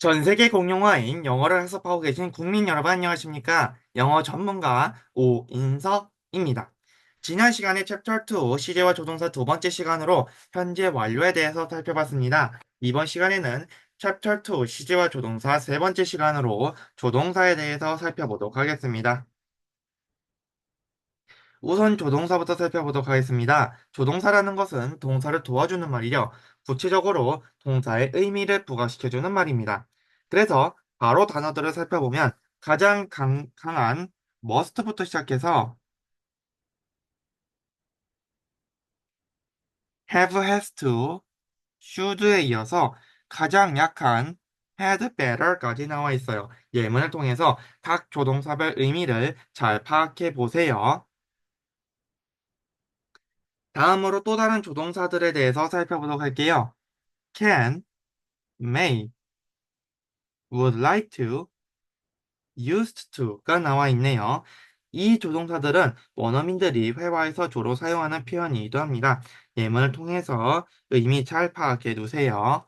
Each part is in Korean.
전 세계 공용어인 영어를 학습하고 계신 국민 여러분 안녕하십니까? 영어 전문가 오인석입니다. 지난 시간에 챕터 2 시제와 조동사 두 번째 시간으로 현재 완료에 대해서 살펴봤습니다. 이번 시간에는 챕터 2 시제와 조동사 세 번째 시간으로 조동사에 대해서 살펴보도록 하겠습니다. 우선 조동사부터 살펴보도록 하겠습니다. 조동사라는 것은 동사를 도와주는 말이요. 구체적으로 동사의 의미를 부각시켜주는 말입니다. 그래서 바로 단어들을 살펴보면 가장 강, 강한 must부터 시작해서 have, has to, should에 이어서 가장 약한 had, better까지 나와 있어요. 예문을 통해서 각 조동사별 의미를 잘 파악해 보세요. 다음으로 또 다른 조동사들에 대해서 살펴보도록 할게요. can, may, would like to, used to가 나와 있네요. 이 조동사들은 원어민들이 회화에서 주로 사용하는 표현이기도 합니다. 예문을 통해서 의미 잘 파악해 두세요.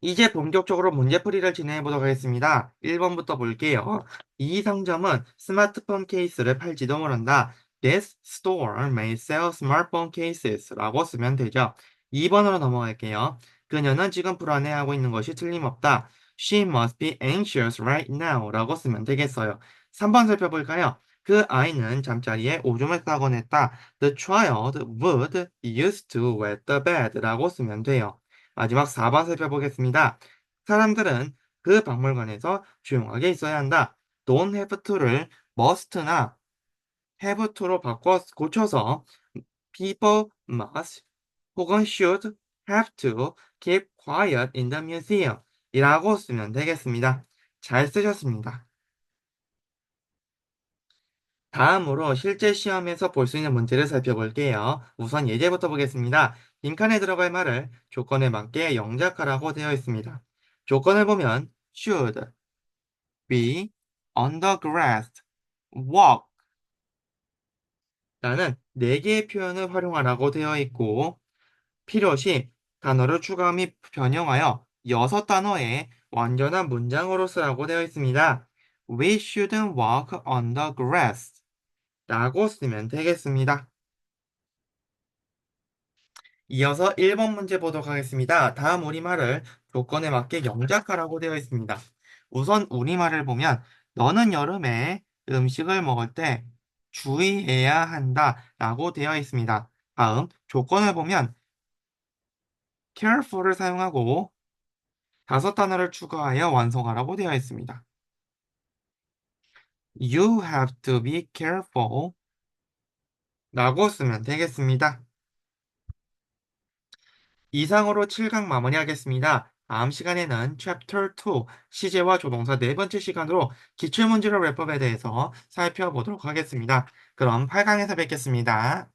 이제 본격적으로 문제풀이를 진행해 보도록 하겠습니다. 1번부터 볼게요. 이 상점은 스마트폰 케이스를 팔지도 모른다. This store may sell smartphone cases 라고 쓰면 되죠. 2번으로 넘어갈게요. 그녀는 지금 불안해하고 있는 것이 틀림없다. She must be anxious right now 라고 쓰면 되겠어요. 3번 살펴볼까요? 그 아이는 잠자리에 오줌을 싸곤 했다. The child would used to wet the bed 라고 쓰면 돼요. 마지막 4번 살펴보겠습니다. 사람들은 그 박물관에서 조용하게 있어야 한다. don't have to를 must나 have to로 바꿔 고쳐서 people must 혹은 should have to keep quiet in the museum 이라고 쓰면 되겠습니다. 잘 쓰셨습니다. 다음으로 실제 시험에서 볼 수 있는 문제를 살펴볼게요. 우선 예제부터 보겠습니다. 빈칸에 들어갈 말을 조건에 맞게 영작하라고 되어 있습니다. 조건을 보면 should, be, on the grass, walk 라는 4개의 표현을 활용하라고 되어 있고 필요시 단어를 추가 및 변형하여 6단어의 완전한 문장으로 쓰라고 되어 있습니다. We shouldn't walk on the grass 라고 쓰면 되겠습니다. 이어서 1번 문제 보도록 하겠습니다. 다음 우리말을 조건에 맞게 영작하라고 되어 있습니다. 우선 우리말을 보면 너는 여름에 음식을 먹을 때 주의해야 한다 라고 되어 있습니다. 다음 조건을 보면 careful을 사용하고 다섯 단어를 추가하여 완성하라고 되어 있습니다. You have to be careful 라고 쓰면 되겠습니다. 이상으로 7강 마무리하겠습니다. 다음 시간에는 Chapter 2 시제와 조동사 네 번째 시간으로 기출문제로 래법에 대해서 살펴보도록 하겠습니다. 그럼 8강에서 뵙겠습니다.